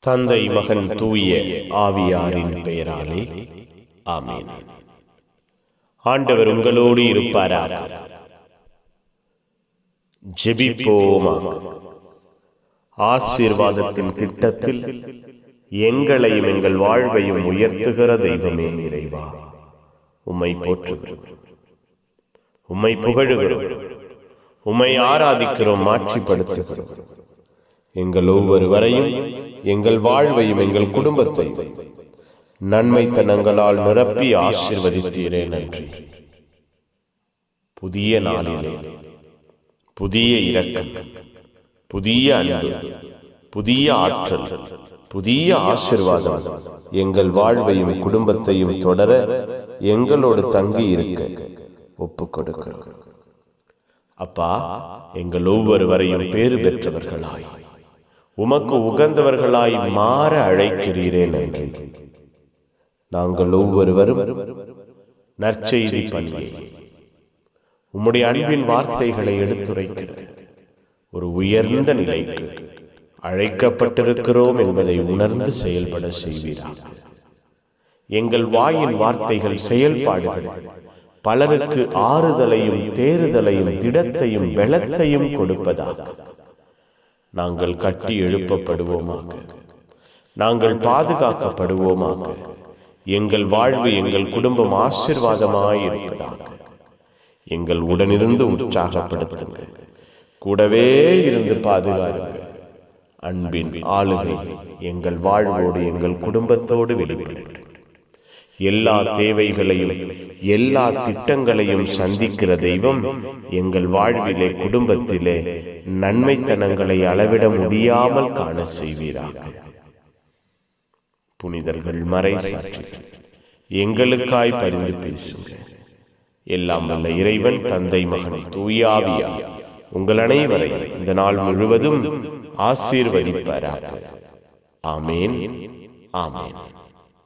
தந்தை மகன் தூய ஆவியாரின் பெயராலே ஆமீன். ஆண்டவர் உங்களோடு ஜெபிப்போமாக. ஆசீர்வாதத்தின் திட்டத்தில் எங்களையும் எங்கள் வாழ்வையும் உயர்த்துகிற தெய்வமே இறைவா. உம்மை போற்றுகிறோம். உம்மை புகழுகிறோம். உம்மை ஆராதிக்கிறோம். மாட்சிப்படுத்துகிறோம். எங்கள் ஒவ்வொருவரையும் எங்கள் வாழ்வையும் எங்கள் குடும்பத்தை நன்மைத்தனங்களால் நிரப்பி ஆசிர்வதித்தீரே நன்றி. புதிய நாளிலே புதிய இரக்கம் புதிய அன்பு புதிய ஆற்றல் புதிய ஆசிர்வாதம் எங்கள் வாழ்வையும் குடும்பத்தையும் தொடர எங்களோடு தங்கி இருக்க ஒப்பு கொடுக்கிறோம். அப்பா எங்கள் ஒவ்வொருவரையும் பேறு பெற்றவர்களாய். உமக்கு உகந்தவர்களாய் மாற அழைக்கிறீரே என்று. நாங்கள் ஒவ்வொருவரும் நற்செய்தி பள்ளியை உம்முடைய அன்பின் வார்த்தைகளை எடுத்துரைக்கிறது ஒரு உயர்ந்த நிலைக்கு அழைக்கப்பட்டிருக்கிறோம் என்பதை உணர்ந்து செயல்பட செய்வீராக. எங்கள் வாயின் வார்த்தைகள் செயல்பாடுகள் பலருக்கு ஆறுதலையும் தேறுதலையும் திடத்தையும் பலத்தையும் கொடுப்பதாக. நாங்கள் கட்டி எழுப்பப்படுவோமாக. நாங்கள் பாதுகாக்கப்படுவோமாக. எங்கள் வாழ்வு எங்கள் குடும்பம் ஆசிர்வாதமாய் இருப்பதாக. எங்கள் உடனிருந்து உற்சாகப்படுத்துங்கள். கூடவே இருந்து பாதுகாருங்கள் அன்பின் ஆளுகை. எங்கள் வாழ்வோடு எங்கள் குடும்பத்தோடு வெளிப்படட்டும் எல்லா தேவைகளையும் எல்லா திட்டங்களையும் சந்திக்கிற தெய்வம் எங்கள் வாழ்விலே குடும்பத்திலே நன்மைத்தனங்களை அளவிட முடியாமல் காண செய்வீராக. புனிதர்கள் மறை எங்களுக்காய் பரிந்து பேசுங்க எல்லாம் வல்ல இறைவன் தந்தை மகன் தூயாவியா உங்கள் அனைவரை இந்த நாள் முழுவதும் ஆசீர்வதிப்பாராக. ஆமேன். ஆமேன்.